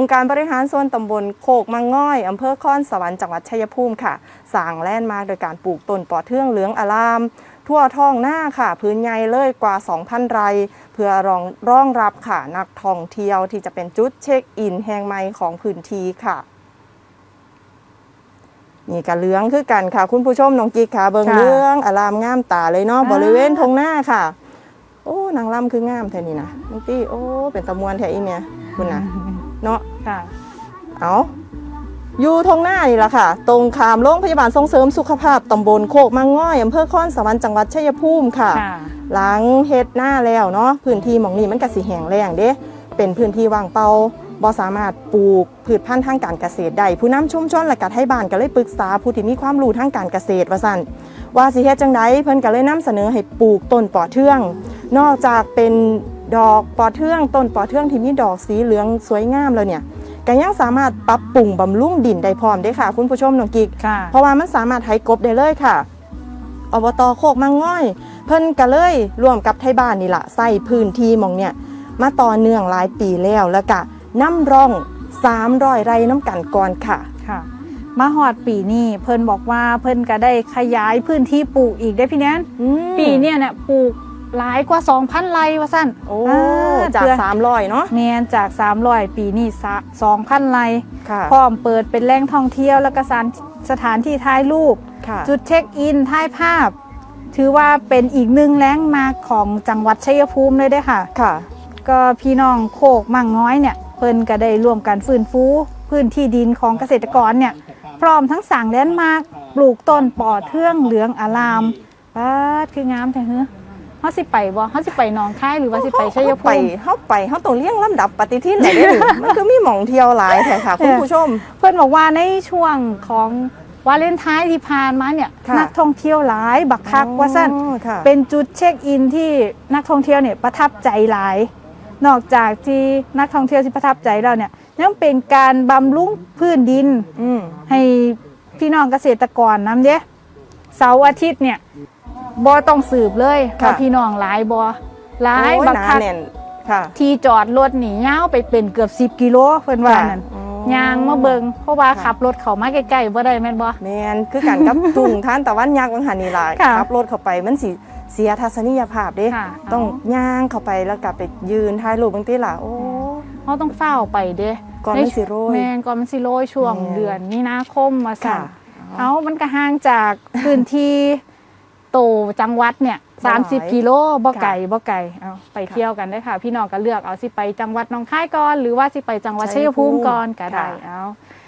องค์การบริหารส่วนตำบลโคกมังง่อยอำเภอค้อนสวรรค์จังหวัดชัยภูมิค่ะสร้างแลนด์มาร์คโดยการปลูกต้นปอเทืองเหลืองอาราม ทั่วท้องหน้าค่ะ พื้นใหญ่เลยกว่า 2,000 ไร่เพื่อรองรองรับค่ะนักท่องเที่ยวที่จะเป็นจุดเช็คอินแห่งใหม่ของพื้นที่ค่ะนี่กะเหลืองคือกันค่ะ คุณผู้ชมน้องกิ๊กค่ะ เบิงค่ะ เรื่องอารามงามตาเลยเนาะอ่าบริเวณทงหน้าค่ะ โอ้นางล่ำคืองามแท่นี่นะน้องตี้โอ้เป็นตะมวนแท่อีเมียคุณนะ เนาะค่ะเอาอยู่ทงหน้านี่แหละค่ะ ตรงขามโรงพยาบาลส่งเสริมสุขภาพตำบลโคกมังง่อยอำเภอค้อนสวรรค์จังหวัดชัยภูมิค่ะ ค่ะ หลังเฮ็ดหน้าแล้วเนาะพื้นที่หมองนี้มันก็สิแห้งแล้งเด้เป็นพื้นที่ว่างเปล่าบ่สามารถปลูกพืชพันธุ์ทางการเกษตรได้ผู้นำชุมชนและก็ให้บ้านก็เลยปรึกษาผู้ที่มีความรู้ทางการเกษตรว่าซั่นว่าสิเฮ็ดจังไดเพิ่นก็เลยนำเสนอให้ปลูกต้นปอเทือง นอกจากเป็น ดอกปอเทืองต้นปอเทืองที่มีดอกสีเหลืองสวยงามแล้วเนี่ยก็ยังสามารถปรับปรุงบำรุงดินได้พร้อมเด้ค่ะ คุณผู้ชมน้องกิ๊กค่ะเพราะว่ามันสามารถไถกบได้เลยค่ะอบตโคกมังง่อย เพิ่นก็เลยร่วมกับไทยบ้านนี่ละใส่พื้นที่หมองเนี่ยมาต่อเนื่องหลายปีแล้วแล้วก็น้ำร่อง 300 ไร่น้ำกันก่อนค่ะค่ะมาหอดปีนี้เพิ่นบอกว่าเพิ่นก็ได้ขยายพื้นที่ปลูกอีกได้พี่แนนอืมปีเนี่ยเนี่ยปลูก หลายกว่า 2,000ไร่ว่าสั้นโอ้อ่าจากเพื่อ300 เนาะแมนจาก 300 ปีนี่สะ2,000ไร่ค่ะพร้อมเปิดเป็นแหล่งท่องเที่ยวแล้วก็สถานสถานที่ถ่ายรูปค่ะจุดเช็คอินถ่ายภาพ ถือว่าเป็นอีกหนึ่งแหล่งมาร์คของจังหวัดชัยภูมิเลยเด้อค่ะค่ะ ก็พี่น้องโคกมั่งน้อยเนี่ยเพิ่นก็ได้ร่วมกันฟื้นฟูพื้นที่ดินของเกษตรกรเนี่ยพร้อมทั้งสั่งแลนด์มาร์คปลูกต้นปอเทืองเหลืองอารามป้าดคืองามแท้เฮ้อ เฮาสิไปบ่เฮาสิไปหนองคายหรือว่าสิไปชัยภูไปมิเฮาไปเฮาต้องเลี้ยงลำดับปฏิทินเลยเด้อมันคือมีหม่องเที่ยวหลายแท้ค่ะคุณผู้ชม เพิ่นบอกว่าในช่วงของวาเลนไทน์ที่ผ่านมาเนี่ยค่ะนักท่องเที่ยวหลายบักคักว่าซั่นอ๋อค่ะเป็นจุดเช็คอินที่นักท่องเที่ยวเนี่ยประทับใจหลาย นอกจากที่นักท่องเที่ยวที่ประทับใจแล้วเนี่ยยังเป็นการบำรุงพื้นดินอืมให้พี่น้องเกษตรกรน้ำเด้เสาร์อาทิตย์เนี่ย บอต้องสืบเลยค่ะ ว่าพี่น้องหลายบอหลายโอ้บักหนาคัก แน่นค่ะที่จอดรถหนียาวไปเป็นเกือบ 10 กิโลเพิ่นว่านั่นอ๋อยางมาเบิงเพราะว่าค่ะขับรถเขามาใกล้ๆบ่ได้แม่นบ่ แมนคือกันกับทุ่งท่านตะวันยักษ์วังหันนี่ล่ะค่ะ ขับรถเข้าไปมันสิเสียทัศนียภาพเด้ ค่ะต้องย่างเข้าไปแล้วกลับไปยืนถ่ายรูปบางทีล่ะโอ้เฮาต้องเฝ้าวไปเด้ก่อนมันสิโรย แม่นก่อนมันสิโรยช่วงแม่น เดือนมีนาคมมาสั่ค่ะนเอามันก็ห่างจากพื้นที่ โตจังหวัดเนี่ยบ่หลาย30กิโลบ่ค่ะไก่บ่ไก่เอาไปเที่ยวกันได้อค่ะ พี่น้องก็เลือกเอาสิไปจังหวัดหนองคายก่อน หรือว่าสิไปจังหวัดชัยภูมิก่อนก็ได้ค่ะเอา